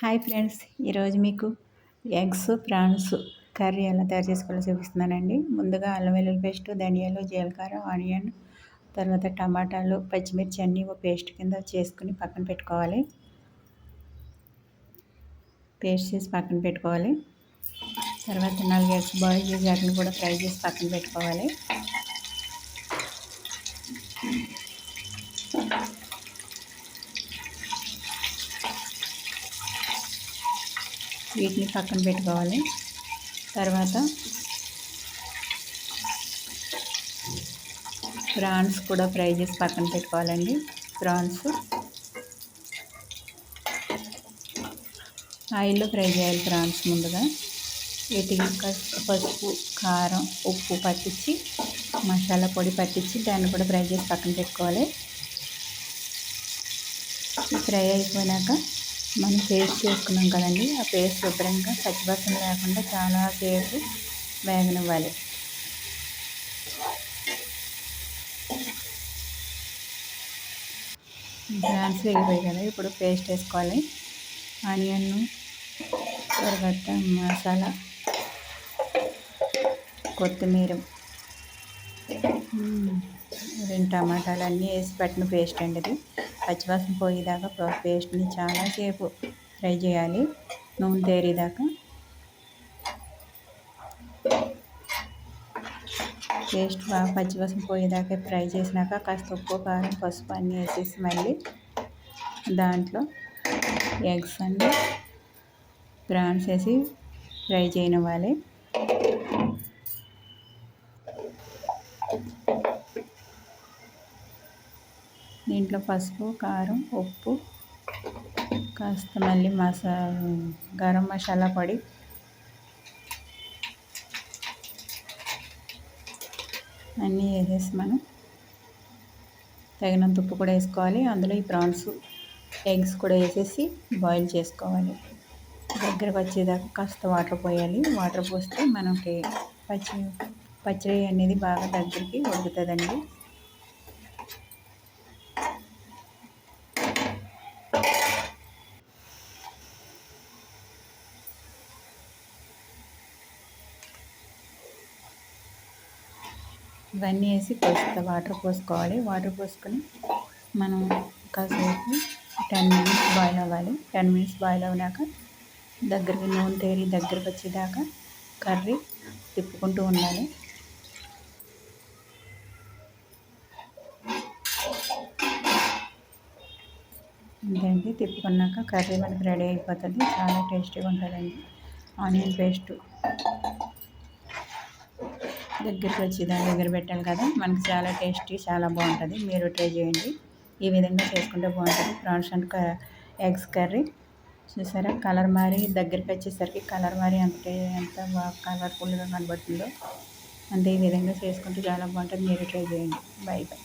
Hi friends ఈరోజు మీకు eggs prawns curry ఎలా తయారు చేసుకోవాలో చూపిస్తున్నానండి. ముందుగా అల్లం వెల్లుల్లి పేస్ట్ ధనియాలు జీలకర్ర ఆనియన్ తర్వాత టమాటాలు పచ్చిమిర్చి అన్నీ ఓ పేస్ట్ కింద చేసుకుని పక్కన పెట్టుకోవాలి. పేస్ట్ చేసి పక్కన పెట్టుకోవాలి. తర్వాత నాలుగు ఎగ్స్ బాయిల్ చేసి వాటిని కూడా ఫ్రై చేసి పక్కన పెట్టుకోవాలి. వీటిని పక్కన పెట్టుకోవాలి. తర్వాత ప్రాన్స్ కూడా ఫ్రై చేసి పక్కన పెట్టుకోవాలండి. ప్రాన్స్ ఆయిల్లో ఫ్రై చేయాలి ప్రాన్స్ ముందుగా. వీటికి పసుపు కారం ఉప్పు పట్టించి మసాలా పొడి పట్టించి దాన్ని కూడా ఫ్రై చేసి పక్కన పెట్టుకోవాలి. ఫ్రై అయిపోయినాక మనం పేస్ట్ చేసుకున్నాం కదండి. ఆ పేస్ట్ శుభ్రంగా పచ్చివాసన లేకుండా చాలా సేపు వేగనివ్వాలి. బ్రాన్స్ వేగిపోయి కదా ఇప్పుడు పేస్ట్ వేసుకోవాలి. ఆనియన్ తర్వాత మసాలా కొత్తిమీర రెండు టమాటాలు అన్నీ వేసి పెట్టిన పేస్ట్ అండి ఇది. పచ్చివాసన పోయేదాకా పేస్ట్ని చాలాసేపు ఫ్రై చేయాలి. నూనె తేరేదాకా. పేస్ట్ బాగా పచ్చివాసన పోయేదాకా ఫ్రై చేసినాక కాస్త ఉప్పు కారం పసుపు అన్నీ వేసేసి మళ్ళీ దాంట్లో ఎగ్స్ అండి ప్రాన్స్ వేసి ఫ్రై చేయనివ్వాలి. దీంట్లో పసుపు కారం ఉప్పు కాస్త మళ్ళీ మసా గరం మసాలా పొడి. అన్నీ వేసేసి మనం తగినంత ఉప్పు కూడా వేసుకోవాలి. అందులో ఈ ప్రాన్స్ ఎగ్స్ కూడా వేసేసి బాయిల్ చేసుకోవాలి. దగ్గరకు వచ్చేదాకా కాస్త వాటర్ పోయాలి. వాటర్ పోస్తే మనకి పచ్చి పచ్చడి అనేది బాగా దగ్గరికి ఉడుకుతుందండి ఇవన్నీ వేసి పోస్తా వాటర్ పోసుకోవాలి. వాటర్ పోసుకొని మనం కాసేపు టెన్ మినిట్స్ బాయిల్ అవ్వాలి. టెన్ మినిట్స్ బాయిల్ అవ్వడాక దగ్గరికి నూనె తేరి దగ్గరికి వచ్చేదాకా కర్రీ తిప్పుకుంటూ ఉండాలి. అంతే తిప్పుకున్నాక కర్రీ మనకి రెడీ అయిపోతుంది. చాలా టేస్టీగా ఉంటుందండి. Onion paste. దగ్గరికి వచ్చి దాని దగ్గర పెట్టాలి కదా మనకి చాలా టేస్టీ చాలా బాగుంటుంది. మీరు ట్రై చేయండి. ఈ విధంగా చేసుకుంటే బాగుంటుంది. Prawns and eggs curry. చూసారా? కలర్ మారి దగ్గరికి వచ్చేసరికి కలర్ మారి అంటే ఎంత బాగా కలర్ఫుల్గా కనబడుతుందో. అంటే ఈ విధంగా చేసుకుంటే చాలా బాగుంటుంది. మీరు ట్రై చేయండి. Bye bye.